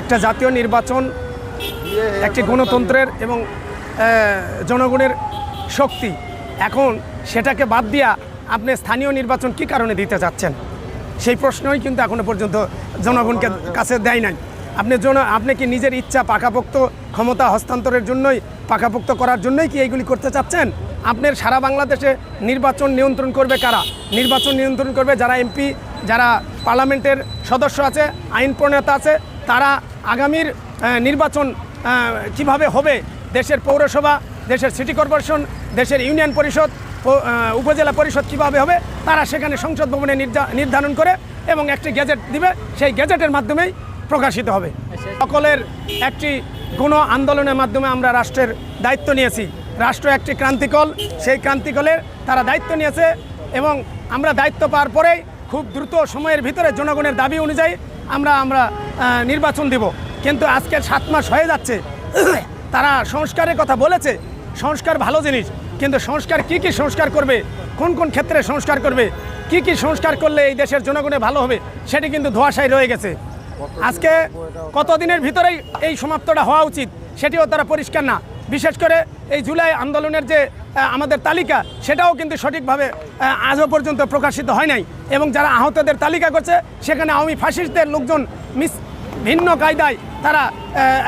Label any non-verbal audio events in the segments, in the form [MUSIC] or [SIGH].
একটা জাতীয় নির্বাচন, একটি গণতন্ত্রের এবং জনগণের শক্তি। এখন সেটাকে বাদ দিয়া আপনি স্থানীয় নির্বাচন কি কারণে দিতে চাচ্ছেন সেই প্রশ্নই কিন্তু এখনও পর্যন্ত জনগণকে কাছে দেয় নাই। আপনি জন, আপনি কি নিজের ইচ্ছা পাকাপোক্ত ক্ষমতা হস্তান্তরের জন্যই, পাকাপোক্ত করার জন্যই কি এইগুলি করতে চাচ্ছেন? আপনার সারা বাংলাদেশে নির্বাচন নিয়ন্ত্রণ করবে কারা? নির্বাচন নিয়ন্ত্রণ করবে যারা এমপি, যারা পার্লামেন্টের সদস্য আছে আইন প্রণেতা আছে তারা আগামীর নির্বাচন কীভাবে হবে? দেশের পৌরসভা, দেশের সিটি কর্পোরেশন, দেশের ইউনিয়ন পরিষদ উপজেলা পরিষদ কীভাবে হবে? তারা সেখানে সংসদ ভবনে নির্ধারণ করে এবং একটি গেজেট দিবে। সেই গেজেটের মাধ্যমেই প্রকাশিত হবে। সকলের একটি গণ আন্দোলনের মাধ্যমে আমরা রাষ্ট্রের দায়িত্ব নিয়েছি। রাষ্ট্র একটি ক্রান্তিকল। সেই ক্রান্তিকলের তারা দায়িত্ব নিয়েছে এবং আমরা দায়িত্ব পাওয়ার পরেই খুব দ্রুত সময়ের ভিতরে জনগণের দাবি অনুযায়ী আমরা আমরা নির্বাচন দিব। কিন্তু আজকে সাত মাস হয়ে যাচ্ছে। [COUGHS] তারা সংস্কারের কথা বলেছে। সংস্কার ভালো জিনিস। কিন্তু সংস্কার কি কি সংস্কার করবে? কোন কোন ক্ষেত্রে সংস্কার করবে? কি কি সংস্কার করলে এই দেশের জনগণে ভালো হবে? সেটি কিন্তু ধোয়াশায় রয়ে গেছে। আজকে কতদিনের ভিতরেই এই সমাপ্তটা হওয়া উচিত? সেটিও তারা পরিষ্কার না। বিশেষ করে এই জুলাই আন্দোলনের যে আমাদের তালিকা, সেটাও কিন্তু সঠিকভাবে আজও পর্যন্ত প্রকাশিত হয় নাই। এবং যারা আহতদের তালিকা করছে, সেখানে আওয়ামী ফাসিস্টদের লোকজন মিস, ভিন্ন কায়দায় তারা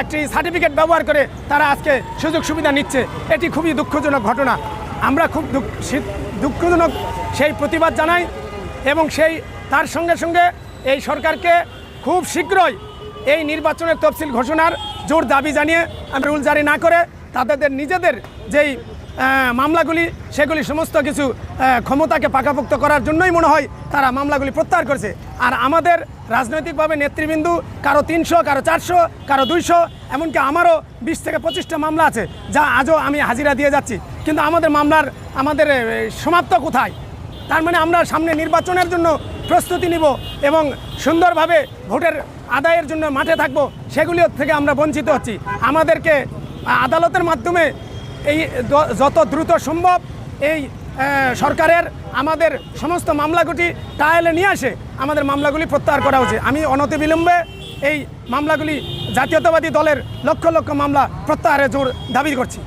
একটি সার্টিফিকেট ব্যবহার করে তারা আজকে সুযোগ সুবিধা নিচ্ছে। এটি খুবই দুঃখজনক ঘটনা। আমরা খুব দুঃখ দুঃখজনক সেই প্রতিবাদ জানাই এবং সেই, তার সঙ্গে সঙ্গে এই সরকারকে খুব শীঘ্রই এই নির্বাচনের তফসিল ঘোষণার জোর দাবি জানিয়ে আমরা রুল জারি না করে তাদের নিজেদের যেই মামলাগুলি, সেগুলি সমস্ত কিছু ক্ষমতাকে পাকাপোক্ত করার জন্যই মনে হয় তারা মামলাগুলি প্রত্যাহার করেছে। আর আমাদের রাজনৈতিকভাবে নেতৃবৃন্দু, কারও তিনশো, কারও চারশো, কারও দুইশো, এমনকি আমারও বিশ থেকে পঁচিশটা মামলা আছে, যা আজও আমি হাজিরা দিয়ে যাচ্ছি। কিন্তু আমাদের মামলার, আমাদের সমাপ্ত কোথায়? তার মানে আমরা সামনে নির্বাচনের জন্য প্রস্তুতি নিব এবং সুন্দরভাবে ভোটের আদায়ের জন্য মাঠে থাকব সেগুলি থেকে আমরা বঞ্চিত হচ্ছি। আমাদেরকে আদালতের মাধ্যমে এই যত দ্রুত সম্ভব এই সরকারের আমাদের সমস্ত মামলাগুলি টায়ালে নিয়ে আসে, আমাদের মামলাগুলি প্রত্যাহার করা উচিত। আমি অনতিবিলম্বে এই মামলাগুলি জাতীয়তাবাদী দলের লক্ষ লক্ষ মামলা প্রত্যাহারে জোর দাবি করছি।